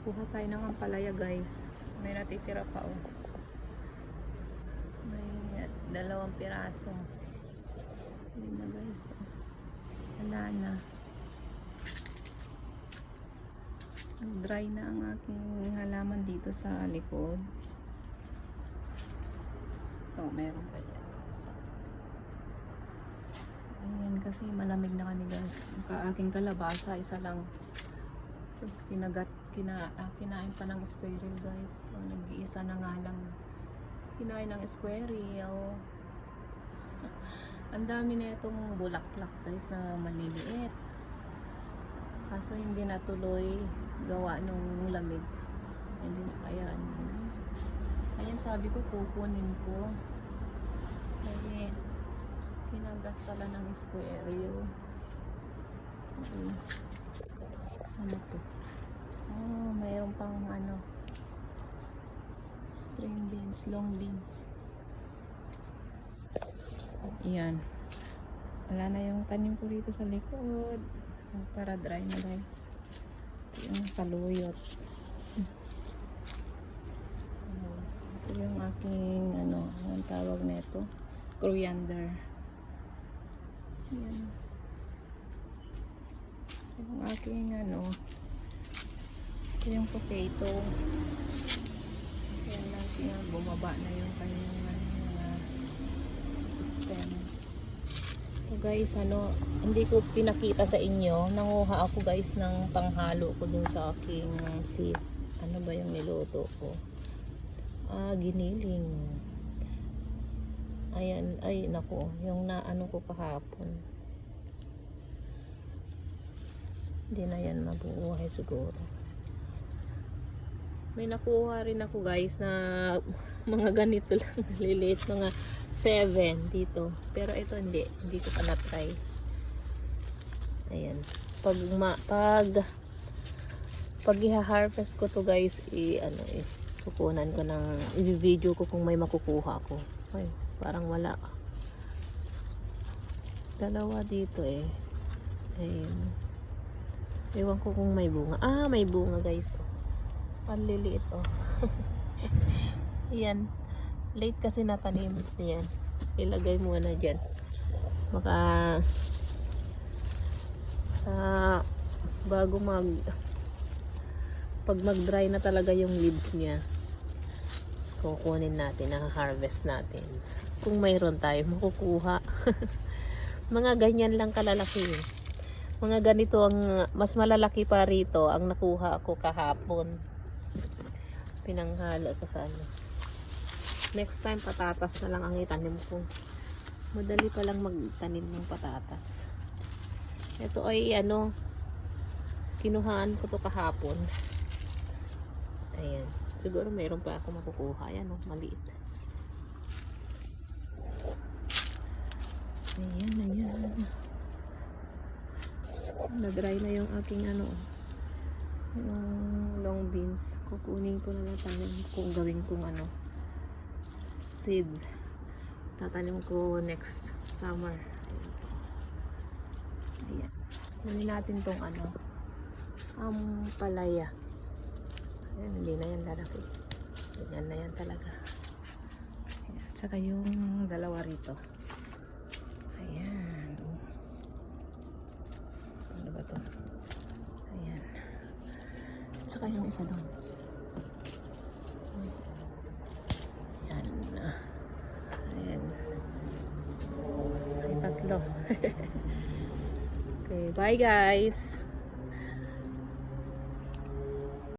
Kuha tayo ng ampalaya guys. May natitira pa oh. May dalawang piraso. Ayun na guys. oh. Wala na. Dry na ang aking halaman dito sa likod. Oh, meron pa yan. Ayan, kasi malamig na kami guys. Ang aking kalabasa, isa lang. Tapos kinagat, kina, ah, kinain pa ng squirrel guys. So, nag-iisa na nga lang. Kinain ng squirrel. Ang dami na itong bulaklak guys na maliliit. Kaso hindi natuloy gawa nung lamig. Hindi na kaya. Ayan sabi ko kukunin ko. Ay, kinagat pala ng squirrel. Okay. Ano to? Oh, mayroon pang ano. String beans, long beans. Ayan. Wala na yung tanim ko dito sa likod. Para dry na guys. Ito yung saluyot. Oh, Ito yung aking ano, ang tawag nito. Coriander. Ayan. Ito yung aking ano. Ito yung potato. Kaya natin yan, bumaba na yung kanyang ano, mga stem. So guys, ano, hindi ko pinakita sa inyo. Nanguha ako guys ng panghalo ko dun sa aking seed. Ano ba yung niluto ko? Ah, giniling. Ayan, ay nako, yung na ano ko kahapon. Hindi na yan mabuhay siguro. May nakuha rin ako guys na mga ganito lang liliit mga 7 dito. Pero ito hindi, hindi ko pa na-try. Ayan. Pag ma, pag pag i-harvest ko to guys, i ano eh, kukunan ko ng i-video ko kung may makukuha ko. Ay, parang wala. Dalawa dito eh. Ayun. Ewan ko kung may bunga. Ah, may bunga guys. Oh. Panliliit oh. Yan. Late kasi natanim. Yan. Ilagay mo na dyan. Baka sa bago mag pag mag-dry na talaga yung leaves niya kukunin natin, na-harvest natin. Kung mayroon tayo makukuha. Mga ganyan lang kalalaki. eh. Mga ganito ang mas malalaki pa rito ang nakuha ko kahapon. Pinanghalo ko sa ano. Next time patatas na lang ang itanim ko. Madali pa lang magtanim ng patatas. Ito ay ano kinuhaan ko to kahapon. Ayan. Siguro mayroon pa ako makukuha. Ayan oh, maliit. Ayan, ayan. Nag-dry na yung aking ano, yung long beans. Kukunin ko na lang tayo kung gawin kong ano, seeds. Tatanim ko next summer. Ayan. Kunin natin tong ano, um, palaya. Ayan, hindi na yan lalaki. Ganyan na yan talaga. Ayan. At yung dalawa rito. Ayan. Ano ba to? Saka yung isa doon. Ayan. Ayan. Ay, tatlo. okay, bye guys.